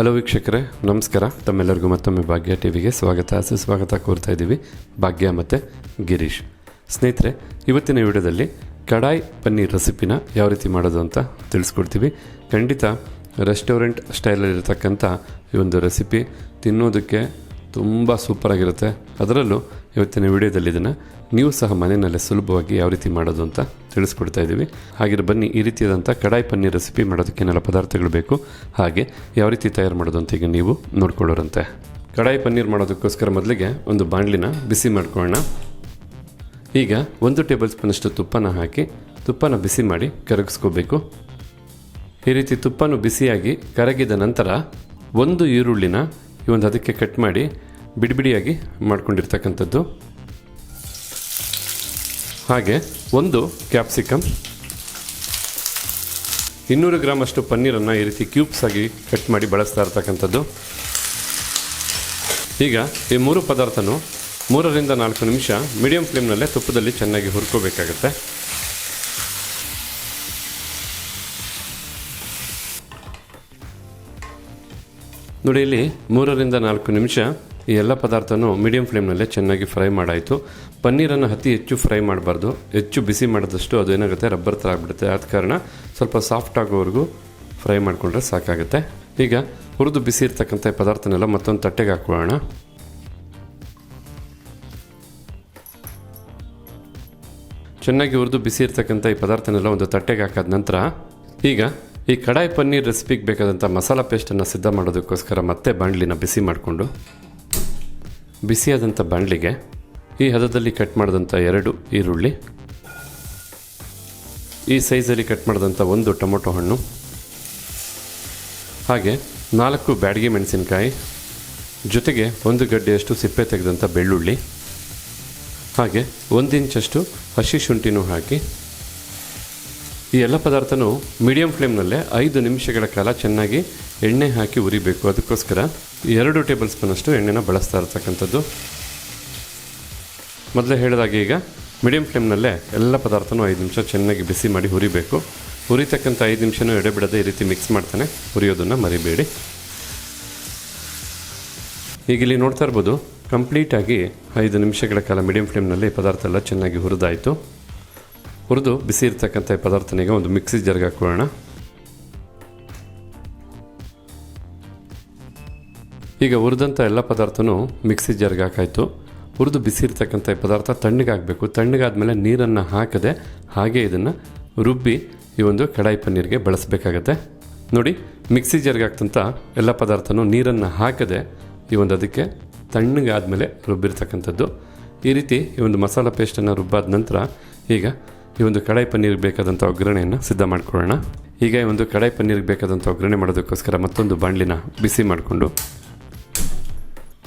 Hello ವೀಕ್ಷಕರೇ, ನಮಸ್ಕಾರ. ತಮ್ಮೆಲ್ಲರಿಗೂ ಮತ್ತೊಮ್ಮೆ ಭಾಗ್ಯ ಟಿ ವಿಗೆ ಸ್ವಾಗತ. ಸುಸ್ವಾಗತ ಕೋರ್ತಾ ಇದ್ದೀವಿ ಭಾಗ್ಯ ಮತ್ತು ಗಿರೀಶ್. ಸ್ನೇಹಿತರೆ, ಇವತ್ತಿನ ವಿಡಿಯೋದಲ್ಲಿ ಕಡಾಯಿ ಪನ್ನೀರ್ ರೆಸಿಪಿನ ಯಾವ ರೀತಿ ಮಾಡೋದು ಅಂತ ತಿಳಿಸ್ಕೊಡ್ತೀವಿ. ಖಂಡಿತ ರೆಸ್ಟೋರೆಂಟ್ ಸ್ಟೈಲಲ್ಲಿರ್ತಕ್ಕಂಥ ಈ ಒಂದು ರೆಸಿಪಿ ತಿನ್ನೋದಕ್ಕೆ ತುಂಬ ಸೂಪರಾಗಿರುತ್ತೆ ಅದರಲ್ಲೂ ಇವತ್ತಿನ ವಿಡಿಯೋದಲ್ಲಿ ಇದನ್ನು ನೀವು ಸಹ ಮನೆಯಲ್ಲೇ ಸುಲಭವಾಗಿ ಯಾವ ರೀತಿ ಮಾಡೋದು ಅಂತ ತಿಳಿಸ್ಕೊಡ್ತಾ ಇದ್ದೀವಿ. ಹಾಗೆ ಬನ್ನಿ ಈ ರೀತಿಯಾದಂಥ ಕಡಾಯಿ ಪನ್ನೀರ್ ರೆಸಿಪಿ ಮಾಡೋದಕ್ಕೆ ಏನೆಲ್ಲ ಪದಾರ್ಥಗಳು ಬೇಕು, ಹಾಗೆ ಯಾವ ರೀತಿ ತಯಾರು ಮಾಡೋದು ಅಂತ ಈಗ ನೀವು ನೋಡ್ಕೊಳ್ಳೋರಂತೆ. ಕಡಾಯಿ ಪನ್ನೀರ್ ಮಾಡೋದಕ್ಕೋಸ್ಕರ ಮೊದಲಿಗೆ ಒಂದು ಬಾಣಲಿನ ಬಿಸಿ ಮಾಡ್ಕೊಳ್ಳೋಣ. ಈಗ ಒಂದು ಟೇಬಲ್ ಸ್ಪೂನಷ್ಟು ತುಪ್ಪನ ಹಾಕಿ ತುಪ್ಪನ ಬಿಸಿ ಮಾಡಿ ಕರಗಿಸ್ಕೋಬೇಕು. ಈ ರೀತಿ ತುಪ್ಪನು ಬಿಸಿಯಾಗಿ ಕರಗಿದ ನಂತರ ಒಂದು ಈರುಳ್ಳಿನ ಈ ಒಂದು ಅದಕ್ಕೆ ಕಟ್ ಮಾಡಿ ಬಿಡಿ ಬಿಡಿಯಾಗಿ ಮಾಡ್ಕೊಂಡಿರ್ತಕ್ಕಂಥದ್ದು. ಹಾಗೆ ಒಂದು ಕ್ಯಾಪ್ಸಿಕಮ್. ಇನ್ನೂರು ಗ್ರಾಮಷ್ಟು ಪನ್ನೀರನ್ನು ಈ ರೀತಿ ಕ್ಯೂಬ್ಸ್ ಆಗಿ ಕಟ್ ಮಾಡಿ ಬಳಸ್ತಾ ಇರ್ತಕ್ಕಂಥದ್ದು. ಈಗ ಈ ಮೂರು ಪದಾರ್ಥನೂ ಮೂರರಿಂದ ನಾಲ್ಕು ನಿಮಿಷ ಮೀಡಿಯಂ ಫ್ಲೇಮ್ನಲ್ಲೇ ತುಪ್ಪದಲ್ಲಿ ಚೆನ್ನಾಗಿ ಹುರ್ಕೋಬೇಕಾಗತ್ತೆ. ನೋಡಿ ಇಲ್ಲಿ ಮೂರರಿಂದ ನಾಲ್ಕು ನಿಮಿಷ ಈ ಎಲ್ಲ ಪದಾರ್ಥನೂ ಮೀಡಿಯಂ ಫ್ಲೇಮ್ನಲ್ಲೇ ಚೆನ್ನಾಗಿ ಫ್ರೈ ಮಾಡಾಯಿತು. ಪನ್ನೀರನ್ನು ಅತಿ ಹೆಚ್ಚು ಫ್ರೈ ಮಾಡಬಾರ್ದು. ಹೆಚ್ಚು ಬಿಸಿ ಮಾಡಿದಷ್ಟು ಅದು ಏನಾಗುತ್ತೆ? ರಬ್ಬರ್ ಥರ ಆಗಿಬಿಡುತ್ತೆ. ಆದ ಕಾರಣ ಸ್ವಲ್ಪ ಸಾಫ್ಟ್ ಆಗೋವರೆಗೂ ಫ್ರೈ ಮಾಡಿಕೊಂಡ್ರೆ ಸಾಕಾಗುತ್ತೆ. ಈಗ ಹುರಿದು ಬಿಸಿ ಇರ್ತಕ್ಕಂಥ ಪದಾರ್ಥನೆಲ್ಲ ಮತ್ತೊಂದು ತಟ್ಟೆಗೆ ಹಾಕೊಳ್ಳೋಣ. ಚೆನ್ನಾಗಿ ಹುರಿದು ಬಿಸಿ ಇರ್ತಕ್ಕಂಥ ಈ ಪದಾರ್ಥನೆಲ್ಲ ಒಂದು ತಟ್ಟೆಗೆ ಹಾಕಾದ ನಂತರ ಈಗ ಈ ಕಡಾಯಿ ಪನ್ನೀರ್ ರೆಸಿಪಿಗೆ ಬೇಕಾದಂಥ ಮಸಾಲ ಪೇಸ್ಟನ್ನು ಸಿದ್ಧ ಮಾಡೋದಕ್ಕೋಸ್ಕರ ಮತ್ತೆ ಬಾಣಲಿನ ಬಿಸಿ ಮಾಡಿಕೊಂಡು ಬಿಸಿಯಾದಂಥ ಬಾಣಲಿಗೆ, ಈ ಹದದಲ್ಲಿ ಕಟ್ ಮಾಡಿದಂಥ ಎರಡು ಈರುಳ್ಳಿ, ಈ ಸೈಜಲ್ಲಿ ಕಟ್ ಮಾಡಿದಂಥ ಒಂದು ಟೊಮೊಟೊ ಹಣ್ಣು, ಹಾಗೆ ನಾಲ್ಕು ಬ್ಯಾಡಿಗೆ ಮೆಣಸಿನಕಾಯಿ, ಜೊತೆಗೆ ಒಂದು ಗಡ್ಡೆಯಷ್ಟು ಸಿಪ್ಪೆ ತೆಗೆದಂಥ ಬೆಳ್ಳುಳ್ಳಿ, ಹಾಗೆ ಒಂದು ಇಂಚಷ್ಟು ಹಸಿ ಶುಂಠಿನೂ ಹಾಕಿ, ಈ ಎಲ್ಲ ಪದಾರ್ಥನೂ ಮೀಡಿಯಂ ಫ್ಲೇಮ್ನಲ್ಲೇ ಐದು ನಿಮಿಷಗಳ ಕಾಲ ಚೆನ್ನಾಗಿ ಎಣ್ಣೆ ಹಾಕಿ ಉರಿಬೇಕು. ಅದಕ್ಕೋಸ್ಕರ ಎರಡು ಟೇಬಲ್ ಸ್ಪೂನಷ್ಟು ಎಣ್ಣೆನ ಬಳಸ್ತಾ ಇರ್ತಕ್ಕಂಥದ್ದು. ಮೊದಲೇ ಹೇಳಿದಾಗ ಈಗ ಮೀಡಿಯಂ ಫ್ಲೇಮ್ನಲ್ಲೇ ಎಲ್ಲ ಪದಾರ್ಥನೂ ಐದು ನಿಮಿಷ ಚೆನ್ನಾಗಿ ಬಿಸಿ ಮಾಡಿ ಹುರಿಬೇಕು. ಹುರಿತಕ್ಕಂಥ ಐದು ನಿಮಿಷನೂ ಎಡೆಬಿಡದೆ ಈ ರೀತಿ ಮಿಕ್ಸ್ ಮಾಡ್ತಾನೆ ಹುರಿಯೋದನ್ನು ಮರಿಬೇಡಿ. ಈಗ ಇಲ್ಲಿ ನೋಡ್ತಾ ಇರ್ಬೋದು ಕಂಪ್ಲೀಟಾಗಿ ಐದು ನಿಮಿಷಗಳ ಕಾಲ ಮೀಡಿಯಂ ಫ್ಲೇಮ್ನಲ್ಲಿ ಪದಾರ್ಥ ಎಲ್ಲ ಚೆನ್ನಾಗಿ ಹುರಿದಾಯಿತು. ಹುರಿದು ಬಿಸಿ ಇರ್ತಕ್ಕಂಥ ಈ ಪದಾರ್ಥನಿಗೆ ಒಂದು ಮಿಕ್ಸಿ ಜರ್ಗೆ ಈಗ ಹುರಿದಂಥ ಎಲ್ಲ ಪದಾರ್ಥನೂ ಮಿಕ್ಸಿ ಜರ್ಗೆ ಹಾಕಾಯಿತು. ಹುರಿದು ಬಿಸಿ ಇರ್ತಕ್ಕಂಥ ಈ ಪದಾರ್ಥ ತಣ್ಣಗಾಗಬೇಕು ತಣ್ಣಗಾದ್ಮೇಲೆ ನೀರನ್ನು ಹಾಕದೆ ಹಾಗೆ ಇದನ್ನು ರುಬ್ಬಿ ಈ ಒಂದು ಕಡಾಯಿ ಪನ್ನೀರಿಗೆ ಬಳಸಬೇಕಾಗತ್ತೆ. ನೋಡಿ, ಮಿಕ್ಸಿ ಜರ್ಗೆ ಹಾಕ್ತಂಥ ಎಲ್ಲ ಪದಾರ್ಥನೂ ನೀರನ್ನು ಹಾಕದೆ ಈ ಒಂದು ಅದಕ್ಕೆ ತಣ್ಣಗಾದ್ಮೇಲೆ ರುಬ್ಬಿರ್ತಕ್ಕಂಥದ್ದು. ಈ ರೀತಿ ಈ ಒಂದು ಮಸಾಲ ಪೇಸ್ಟನ್ನು ರುಬ್ಬಾದ ನಂತರ ಈಗ ಈ ಒಂದು ಕಡಾಯಿ ಪನ್ನೀರ್ಗೆ ಬೇಕಾದಂಥ ಒಗ್ಗರಣೆಯನ್ನು ಸಿದ್ಧ ಮಾಡ್ಕೊಳ್ಳೋಣ. ಈಗ ಈ ಒಂದು ಕಡಾಯಿ ಪನ್ನೀರ್ಗೆ ಬೇಕಾದಂಥ ಒಗ್ಗರಣೆ ಮಾಡೋದಕ್ಕೋಸ್ಕರ ಮತ್ತೊಂದು ಬಾಣಲಿನ ಬಿಸಿ ಮಾಡಿಕೊಂಡು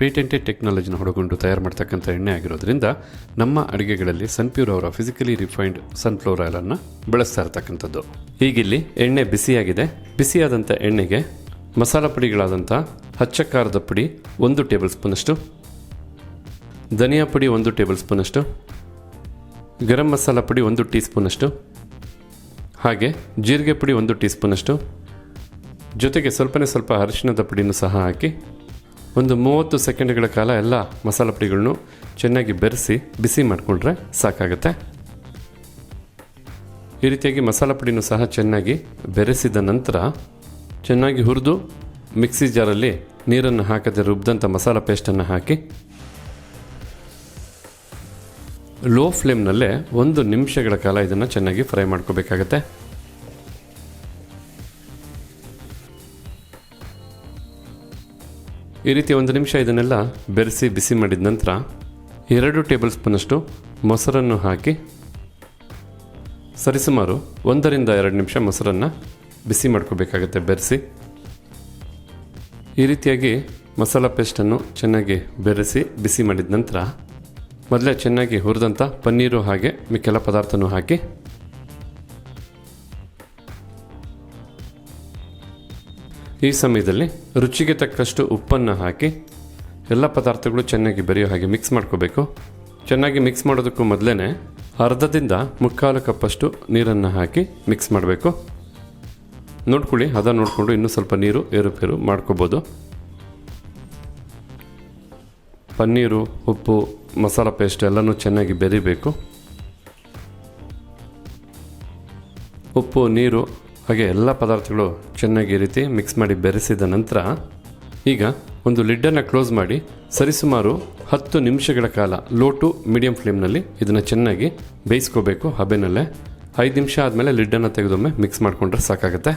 ಪೇಟೆಂಟೆಡ್ ಟೆಕ್ನಾಲಜಿನ ಹೊಡಗೊಂಡು ತಯಾರು ಮಾಡ್ತಕ್ಕಂಥ ಎಣ್ಣೆ ಆಗಿರೋದ್ರಿಂದ ನಮ್ಮ ಅಡುಗೆಗಳಲ್ಲಿ ಸನ್ಪ್ಯೂರ್ ಅವರ ಫಿಸಿಕಲಿ ರಿಫೈನ್ಡ್ ಸನ್ಫ್ಲವರ್ ಆಯಿಲನ್ನು ಬಳಸ್ತಾ ಇರ್ತಕ್ಕಂಥದ್ದು. ಹೀಗಿಲ್ಲಿ ಎಣ್ಣೆ ಬಿಸಿಯಾಗಿದೆ. ಬಿಸಿಯಾದಂಥ ಎಣ್ಣೆಗೆ ಮಸಾಲ ಪುಡಿಗಳಾದಂಥ ಹಚ್ಚ ಖಾರದ ಪುಡಿ ಒಂದು ಟೇಬಲ್ ಸ್ಪೂನಷ್ಟು, ಧನಿಯಾ ಪುಡಿ ಒಂದು ಟೇಬಲ್ ಸ್ಪೂನಷ್ಟು, ಗರಂ ಮಸಾಲ ಪುಡಿ ಒಂದು ಟೀ ಸ್ಪೂನಷ್ಟು, ಹಾಗೆ ಜೀರಿಗೆ ಪುಡಿ ಒಂದು ಟೀ ಸ್ಪೂನಷ್ಟು, ಜೊತೆಗೆ ಸ್ವಲ್ಪನೇ ಸ್ವಲ್ಪ ಅರಿಶಿಣದ ಪುಡಿನೂ ಸಹ ಹಾಕಿ ಒಂದು ಮೂವತ್ತು ಸೆಕೆಂಡ್ಗಳ ಕಾಲ ಎಲ್ಲ ಮಸಾಲ ಪುಡಿಗಳನ್ನು ಚೆನ್ನಾಗಿ ಬೆರೆಸಿ, ಬಿಸಿ ಮಾಡಿಕೊಂಡ್ರೆ ಸಾಕಾಗುತ್ತೆ. ಈ ರೀತಿಯಾಗಿ ಮಸಾಲ ಪುಡಿನೂ ಸಹ ಚೆನ್ನಾಗಿ ಬೆರೆಸಿದ ನಂತರ ಚೆನ್ನಾಗಿ ಹುರಿದು ಮಿಕ್ಸಿ ಜಾರಲ್ಲಿ ನೀರನ್ನು ಹಾಕದೆ ರುಬ್ಬಿದಂಥ ಮಸಾಲ ಪೇಸ್ಟನ್ನು ಹಾಕಿ, ಲೋ ಫ್ಲೇಮ್ನಲ್ಲೇ ಒಂದು ನಿಮಿಷಗಳ ಕಾಲ ಇದನ್ನು ಚೆನ್ನಾಗಿ ಫ್ರೈ ಮಾಡ್ಕೋಬೇಕಾಗತ್ತೆ. ಈ ರೀತಿ ಒಂದು ನಿಮಿಷ ಇದನ್ನೆಲ್ಲ ಬೆರೆಸಿ ಬಿಸಿ ಮಾಡಿದ ನಂತರ ಎರಡು ಟೇಬಲ್ ಸ್ಪೂನಷ್ಟು ಮೊಸರನ್ನು ಹಾಕಿ ಸರಿಸುಮಾರು ಒಂದರಿಂದ ಎರಡು ನಿಮಿಷ ಮೊಸರನ್ನು ಬಿಸಿ ಮಾಡ್ಕೋಬೇಕಾಗತ್ತೆ, ಬೆರೆಸಿ. ಈ ರೀತಿಯಾಗಿ ಮಸಾಲ ಪೇಸ್ಟನ್ನು ಚೆನ್ನಾಗಿ ಬೆರೆಸಿ ಬಿಸಿ ಮಾಡಿದ ನಂತರ ಮೊದಲೇ ಚೆನ್ನಾಗಿ ಹುರಿದಂಥ ಪನ್ನೀರು ಹಾಗೆ ಮಿಕ್ಕೆಲ್ಲ ಪದಾರ್ಥನೂ ಹಾಕಿ ಈ ಸಮಯದಲ್ಲಿ ರುಚಿಗೆ ತಕ್ಕಷ್ಟು ಉಪ್ಪನ್ನು ಹಾಕಿ ಎಲ್ಲ ಪದಾರ್ಥಗಳು ಚೆನ್ನಾಗಿ ಬೆರೆಯೋ ಹಾಗೆ ಮಿಕ್ಸ್ ಮಾಡ್ಕೋಬೇಕು. ಚೆನ್ನಾಗಿ ಮಿಕ್ಸ್ ಮಾಡೋದಕ್ಕೂ ಮೊದಲೇ ಅರ್ಧದಿಂದ ಮುಕ್ಕಾಲು ಕಪ್ಪಷ್ಟು ನೀರನ್ನು ಹಾಕಿ ಮಿಕ್ಸ್ ಮಾಡಬೇಕು. ನೋಡ್ಕೊಳ್ಳಿ, ಹದ ನೋಡಿಕೊಂಡು ಇನ್ನೂ ಸ್ವಲ್ಪ ನೀರು ಏರುಪೇರು ಮಾಡ್ಕೋಬೋದು. ಪನ್ನೀರು, ಉಪ್ಪು, ಮಸಾಲ ಪೇಸ್ಟ್ ಎಲ್ಲನೂ ಚೆನ್ನಾಗಿ ಬೆರಿಬೇಕು. ಉಪ್ಪು, ನೀರು ಹಾಗೆ ಎಲ್ಲ ಪದಾರ್ಥಗಳು ಚೆನ್ನಾಗಿ ರೀತಿ ಮಿಕ್ಸ್ ಮಾಡಿ ಬೆರೆಸಿದ ನಂತರ ಈಗ ಒಂದು ಲಿಡ್ಡನ್ನು ಕ್ಲೋಸ್ ಮಾಡಿ ಸರಿಸುಮಾರು ಹತ್ತು ನಿಮಿಷಗಳ ಕಾಲ ಲೋ ಟು ಮೀಡಿಯಂ ಫ್ಲೇಮ್ನಲ್ಲಿ ಇದನ್ನು ಚೆನ್ನಾಗಿ ಬೇಯಿಸ್ಕೋಬೇಕು ಹಬೆನಲ್ಲೇ. ಐದು ನಿಮಿಷ ಆದಮೇಲೆ ಲಿಡ್ಡನ್ನು ತೆಗೆದೊಮ್ಮೆ ಮಿಕ್ಸ್ ಮಾಡಿಕೊಂಡ್ರೆ ಸಾಕಾಗುತ್ತೆ.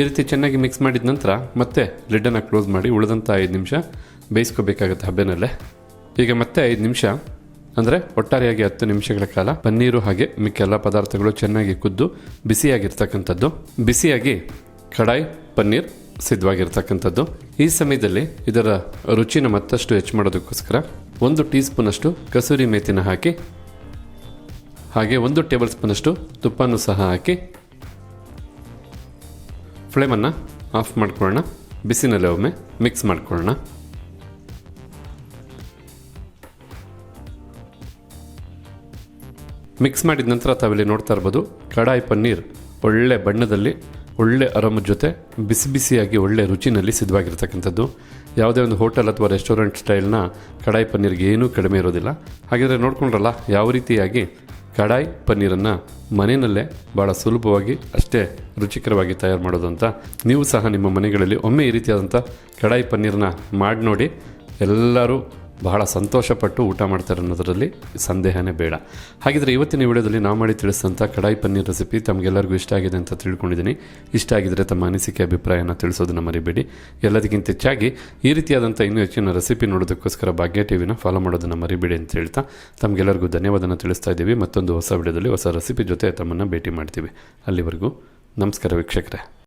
ಈ ರೀತಿ ಚೆನ್ನಾಗಿ ಮಿಕ್ಸ್ ಮಾಡಿದ ನಂತರ ಮತ್ತೆ ಲಿಡ್ಡನ್ನು ಕ್ಲೋಸ್ ಮಾಡಿ ಉಳಿದಂಥ ಐದು ನಿಮಿಷ ಬೇಯಿಸ್ಕೋಬೇಕಾಗುತ್ತೆ ಹಬ್ಬೆನಲ್ಲೇ. ಈಗ ಮತ್ತೆ ಐದು ನಿಮಿಷ, ಅಂದರೆ ಒಟ್ಟಾರೆಯಾಗಿ ಹತ್ತು ನಿಮಿಷಗಳ ಕಾಲ ಪನ್ನೀರು ಹಾಗೆ ಮಿಕ್ಕೆಲ್ಲ ಪದಾರ್ಥಗಳು ಚೆನ್ನಾಗಿ ಕುದ್ದು ಬಿಸಿಯಾಗಿರ್ತಕ್ಕಂಥದ್ದು. ಬಿಸಿಯಾಗಿ ಕಡಾಯಿ, ಪನ್ನೀರ್ ಸಿದ್ಧವಾಗಿರ್ತಕ್ಕಂಥದ್ದು. ಈ ಸಮಯದಲ್ಲಿ ಇದರ ರುಚಿನ ಮತ್ತಷ್ಟು ಹೆಚ್ಚು ಮಾಡೋದಕ್ಕೋಸ್ಕರ ಒಂದು ಟೀ ಸ್ಪೂನಷ್ಟು ಕಸೂರಿ ಮೇತಿನ ಹಾಕಿ, ಹಾಗೆ ಒಂದು ಟೇಬಲ್ ಸ್ಪೂನಷ್ಟು ತುಪ್ಪನೂ ಸಹ ಹಾಕಿ ಫ್ಲೇಮನ್ನು ಆಫ್ ಮಾಡ್ಕೊಳ್ಳೋಣ. ಬಿಸಿನಲ್ಲಿ ಒಮ್ಮೆ ಮಿಕ್ಸ್ ಮಾಡ್ಕೊಳ್ಳೋಣ. ಮಿಕ್ಸ್ ಮಾಡಿದ ನಂತರ ತಾವಿಲ್ಲಿ ನೋಡ್ತಾ ಇರ್ಬೋದು, ಕಡಾಯಿ ಪನ್ನೀರ್ ಒಳ್ಳೆ ಬಣ್ಣದಲ್ಲಿ, ಒಳ್ಳೆ ಅರಮದ ಜೊತೆ ಬಿಸಿ ಬಿಸಿಯಾಗಿ ಒಳ್ಳೆ ರುಚಿನಲ್ಲಿ ಸಿದ್ಧವಾಗಿರ್ತಕ್ಕಂಥದ್ದು. ಯಾವುದೇ ಒಂದು ಹೋಟೆಲ್ ಅಥವಾ ರೆಸ್ಟೋರೆಂಟ್ ಸ್ಟೈಲ್ನ ಕಡಾಯಿ ಪನ್ನೀರ್ಗೆ ಏನೂ ಕಡಿಮೆ ಇರೋದಿಲ್ಲ. ಹಾಗಿದ್ರೆ ನೋಡ್ಕೊಂಡ್ರಲ್ಲ, ಯಾವ ರೀತಿಯಾಗಿ ಕಡಾಯಿ ಪನ್ನೀರನ್ನು ಮನೆಯಲ್ಲೇ ಭಾಳ ಸುಲಭವಾಗಿ ಅಷ್ಟೇ ರುಚಿಕರವಾಗಿ ತಯಾರು ಮಾಡೋದು ಅಂತ ನೀವು ಸಹ ನಿಮ್ಮ ಮನೆಗಳಲ್ಲಿ ಒಮ್ಮೆ ಈ ರೀತಿಯಾದಂಥ ಕಡಾಯಿ ಪನ್ನೀರನ್ನ ಮಾಡಿ ನೋಡಿ. ಎಲ್ಲರೂ ಬಹಳ ಸಂತೋಷಪಟ್ಟು ಊಟ ಮಾಡ್ತಾರೆ ಅನ್ನೋದರಲ್ಲಿ ಸಂದೇಹನೇ ಬೇಡ. ಹಾಗಿದ್ರೆ ಇವತ್ತಿನ ವಿಡಿಯೋದಲ್ಲಿ ನಾವು ಮಾಡಿ ತಿಳಿಸಿದಂಥ ಕಡಾಯಿ ಪನ್ನೀರ್ ರೆಸಿಪಿ ತಮಗೆಲ್ಲರಿಗೂ ಇಷ್ಟ ಆಗಿದೆ ಅಂತ ತಿಳ್ಕೊಂಡಿದ್ದೀನಿ. ಇಷ್ಟ ಆಗಿದ್ರೆ ತಮ್ಮ ಅನಿಸಿಕೆ, ಅಭಿಪ್ರಾಯನ ತಿಳಿಸೋದನ್ನು ಮರಿಬೇಡಿ. ಎಲ್ಲದಕ್ಕಿಂತ ಹೆಚ್ಚಾಗಿ ಈ ರೀತಿಯಾದಂಥ ಇನ್ನೂ ಹೆಚ್ಚಿನ ರೆಸಿಪಿ ನೋಡೋದಕ್ಕೋಸ್ಕರ ಭಾಗ್ಯ ಟಿವಿನ ಫಾಲೋ ಮಾಡೋದನ್ನು ಮರಿಬೇಡಿ ಅಂತ ಹೇಳ್ತಾ ತಮಗೆಲ್ಲರಿಗೂ ಧನ್ಯವಾದನ ತಿಳಿಸ್ತಾ ಇದ್ದೀವಿ. ಮತ್ತೊಂದು ಹೊಸ ವಿಡಿಯೋದಲ್ಲಿ ಹೊಸ ರೆಸಿಪಿ ಜೊತೆ ತಮ್ಮನ್ನು ಭೇಟಿ ಮಾಡ್ತೀವಿ. ಅಲ್ಲಿವರೆಗೂ ನಮಸ್ಕಾರ ವೀಕ್ಷಕರೇ.